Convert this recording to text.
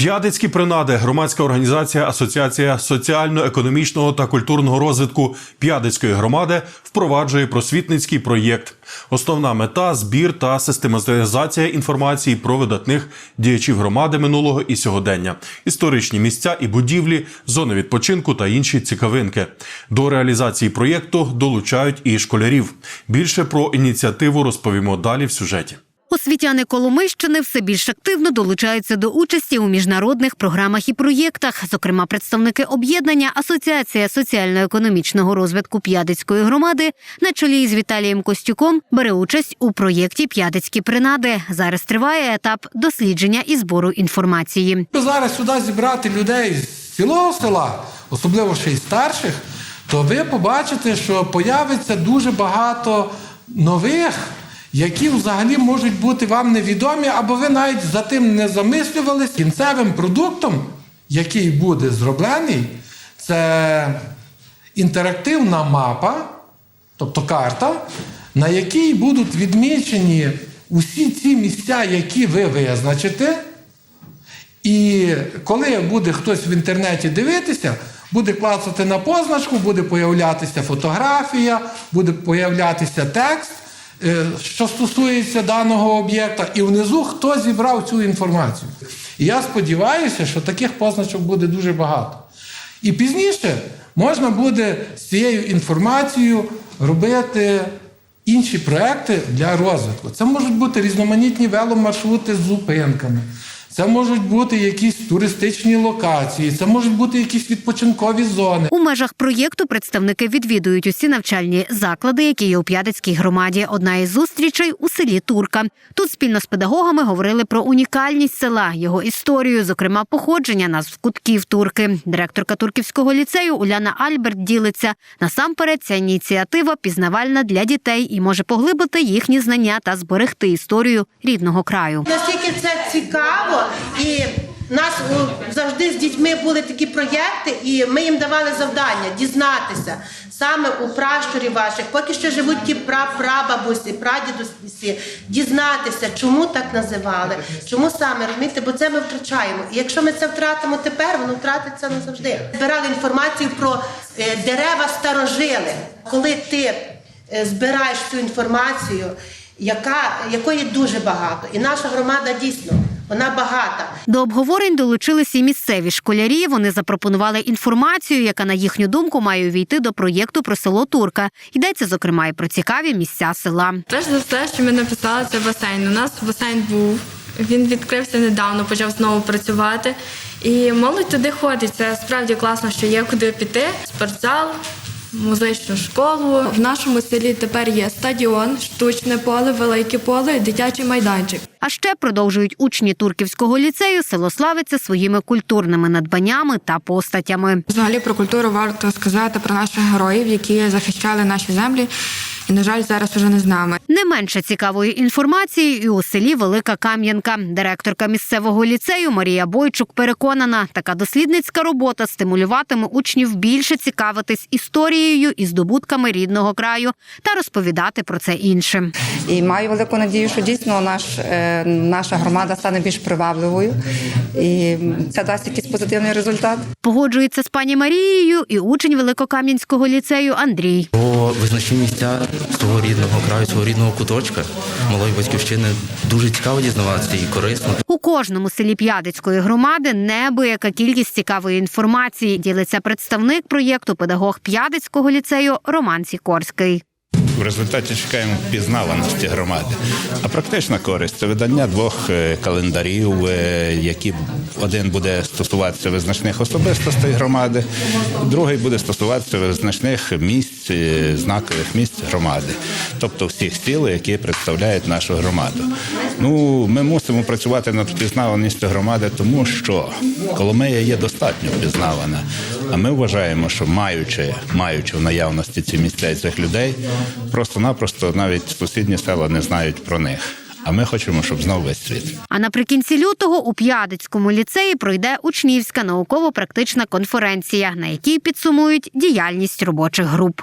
П'ядицькі принади, громадська організація Асоціація соціально-економічного та культурного розвитку П'ядицької громади впроваджує просвітницький проєкт. Основна мета збір та систематизація інформації про видатних діячів громади минулого і сьогодення, історичні місця і будівлі, зони відпочинку та інші цікавинки. До реалізації проєкту долучають і школярів. Більше про ініціативу розповімо далі в сюжеті. Освітяни Коломийщини все більш активно долучаються до участі у міжнародних програмах і проєктах. Зокрема, представники об'єднання Асоціація соціально-економічного розвитку П'ядицької громади на чолі з Віталієм Костюком бере участь у проєкті П'ядицькі принади. Зараз триває етап дослідження і збору інформації. Зараз сюди зібрати людей з цілого села, особливо ще й старших, то ви побачите, що появиться дуже багато нових, які взагалі можуть бути вам невідомі, або ви навіть за тим не замислювались. Кінцевим продуктом, який буде зроблений, це інтерактивна мапа, тобто карта, на якій будуть відмічені усі ці місця, які ви визначите. І коли буде хтось в інтернеті дивитися, буде клацати на позначку, буде появлятися фотографія, буде появлятися текст, що стосується даного об'єкта, і внизу хто зібрав цю інформацію. І я сподіваюся, що таких позначок буде дуже багато. І пізніше можна буде з цією інформацією робити інші проекти для розвитку. Це можуть бути різноманітні веломаршрути з зупинками. Це можуть бути якісь туристичні локації, це можуть бути якісь відпочинкові зони. У межах проєкту представники відвідують усі навчальні заклади, які є у П'ядицькій громаді. Одна із зустрічей у селі Турка. Тут спільно з педагогами говорили про унікальність села, його історію, зокрема походження назв кутків Турки. Директорка Турківського ліцею Уляна Альберт ділиться насамперед. Ця ініціатива пізнавальна для дітей і може поглибити їхні знання та зберегти історію рідного краю. Цікаво, і нас завжди з дітьми були такі проєкти, і ми їм давали завдання дізнатися саме у пращурів ваших, поки що живуть ті прапрабабусі, прадідусі, дізнатися, чому так називали, чому саме розумієте, бо це ми втрачаємо. І якщо ми це втратимо тепер, воно втратиться назавжди. Збирали інформацію про е, дерева старожили. Коли ти е, збираєш цю інформацію, яка, якої дуже багато. І наша громада дійсно вона багата. До обговорень долучилися і місцеві школярі. Вони запропонували інформацію, яка на їхню думку має увійти до проєкту про село Турка. Йдеться зокрема і про цікаві місця села. Перш за все, що ми написали, це басейн. У нас басейн був. Він відкрився недавно, почав знову працювати. І молодь туди ходить. Це справді класно, що є куди піти. Спортзал, музичну школу. В нашому селі тепер є стадіон, штучне поле, велике поле, дитячий майданчик. А ще продовжують учні Турківського ліцею. Село славиться своїми культурними надбаннями та постатями. Взагалі про культуру варто сказати про наших героїв, які захищали наші землі. На жаль, зараз уже не з нами. Не менше цікавої інформації і у селі Велика Кам'янка. Директорка місцевого ліцею Марія Бойчук переконана, така дослідницька робота стимулюватиме учнів більше цікавитись історією і здобутками рідного краю та розповідати про це іншим. І маю велику надію, що дійсно наш, е, наша громада стане більш привабливою, і це дасть якийсь позитивний результат. Погоджується з пані Марією і учень Великокам'янського ліцею Андрій. Визначні місця свого рідного краю, свого рідного куточка малої батьківщини дуже цікаво дізнаватися і корисно. У кожному селі П'ядицької громади небияка кількість цікавої інформації. Ділиться представник проєкту педагог П'ядицького ліцею Роман Сікорський. В результаті чекаємо пізнаваності громади. А практична користь це видання двох е, календарів, е, які один буде стосуватися визначних особистостей громади, другий буде стосуватися визначних місць, е, знакових місць громади, тобто всіх сіл, які представляють нашу громаду. Ну, ми мусимо працювати над впізнаваністю громади, тому що Коломия є достатньо впізнавана. А ми вважаємо, що маючи, маючи в наявності ці місця і цих людей, просто-напросто навіть сусідні села не знають про них. А ми хочемо, щоб знав весь світ. А наприкінці лютого у П'ядицькому ліцеї пройде учнівська науково-практична конференція, на якій підсумують діяльність робочих груп.